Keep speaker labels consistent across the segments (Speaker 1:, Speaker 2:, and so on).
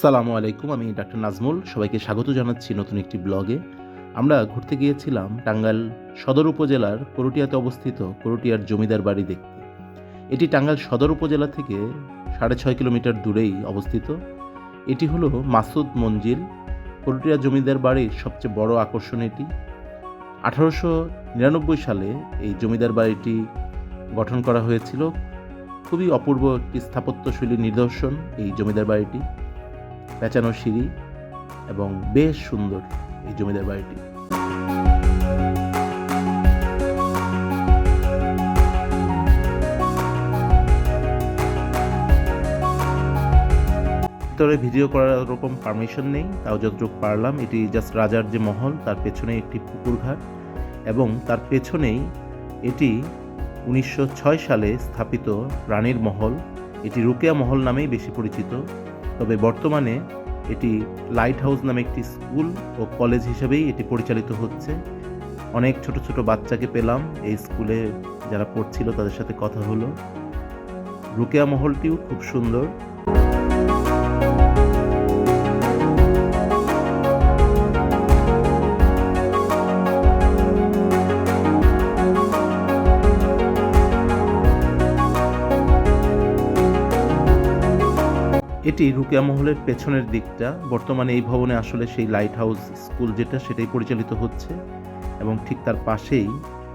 Speaker 1: সালামু আলাইকুম, আমি ডাক্তার নাজমুল। সবাইকে স্বাগত জানাচ্ছি নতুন একটি ব্লগে। আমরা ঘুরতে গিয়েছিলাম টাঙ্গাইল সদর উপজেলার করটিয়াতে অবস্থিত করটিয়ার জমিদার বাড়ি দেখতে। এটি টাঙ্গাইল সদর উপজেলা থেকে সাড়ে ছয় কিলোমিটার দূরেই অবস্থিত। এটি হলো মাসুদ মঞ্জিল, করটিয়া জমিদার বাড়ির সবচেয়ে বড় আকর্ষণ এটি। আঠারোশো নিরানব্বই সালে এই জমিদার বাড়িটি গঠন করা হয়েছিল। খুবই অপূর্ব একটি স্থাপত্যশৈলীর নিদর্শন এই জমিদার বাড়িটি। পেঁচানো সিঁড়ি এবং বেশ সুন্দর এই জমিদার বাড়িটি। ভিতরে ভিডিও করার ওরকম পারমিশন নেই, তাও যতটুকু পারলাম, এটি জাস্ট রাজার যে মহল, তার পেছনে একটি পুকুর ঘাট এবং তার পেছনেই এটি উনিশশো ছয় সালে স্থাপিত রানীর মহল। এটি রুকেয়া মহল নামেই বেশি পরিচিত। তবে বর্তমানে এটি লাইট হাউস নামে একটি স্কুল ও কলেজ হিসেবেই এটি পরিচালিত হচ্ছে। অনেক ছোট ছোট বাচ্চাকে পেলাম। এই স্কুলে যারা পড়ছিল তাদের সাথে কথা হলো। রুকেয়া মহলটিও খুব সুন্দর। এটি রুকিয়া মহলের পেছনের দিকটা। বর্তমানে এই ভবনে আসলে সেই লাইট হাউস স্কুল যেটা, সেটাই পরিচালিত হচ্ছে। এবং ঠিক তার পাশেই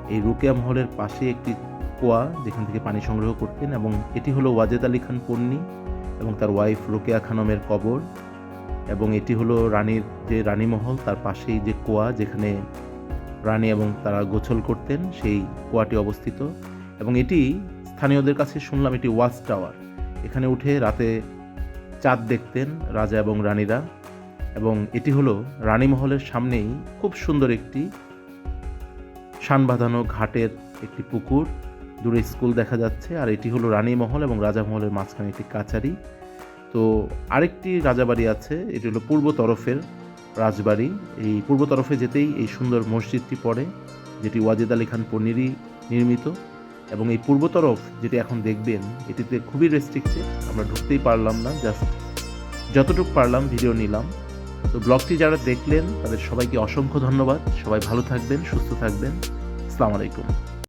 Speaker 1: এই রুকিয়া মহলের পাশে একটি কুয়া যেখান থেকে পানি সংগ্রহ করতেন এবং এটি হলো ওয়াজেদ আলী খান পন্নী এবং তার ওয়াইফ রুকেয়া খানমের কবর। এবং এটি হলো রানীর যে রানী মহল, তার পাশেই যে কুয়া যেখানে রানী এবং তারা গোছল করতেন, সেই কুয়াটি অবস্থিত। এবং এটি স্থানীয়দের কাছে শুনলাম এটি ওয়াচ টাওয়ার। এখানে উঠে রাতে চাঁদ দেখতেন রাজা এবং রানীরা, এবং এটি হলো রানীমহলের সামনেই খুব সুন্দর একটি শান বাঁধানো ঘাটের একটি পুকুর। দূরে স্কুল দেখা যাচ্ছে, আর এটি হলো রানীমহল এবং রাজামহলের মাঝখানে একটি কাচারি তো আরেকটি রাজাবাড়ি আছে, এটি হলো পূর্ব তরফের রাজবাড়ি। এই পূর্ব তরফে যেতেই এই সুন্দর মসজিদটি পড়ে, যেটি ওয়াজেদ আলী খান পন্নিরই নির্মিত। এবং এই পূর্ব তরফ যেটি এখন দেখবেন, এটিতে খুবই রেস্ট্রিক্টেড আমরা ঢুকতেই পারলাম না জাস্ট যতটুকু পারলাম ভিডিও নিলাম। তো ব্লগটি যারা দেখলেন, তাদের সবাইকে অসংখ্য ধন্যবাদ। সবাই ভালো থাকবেন, সুস্থ থাকবেন। আসসালামু আলাইকুম।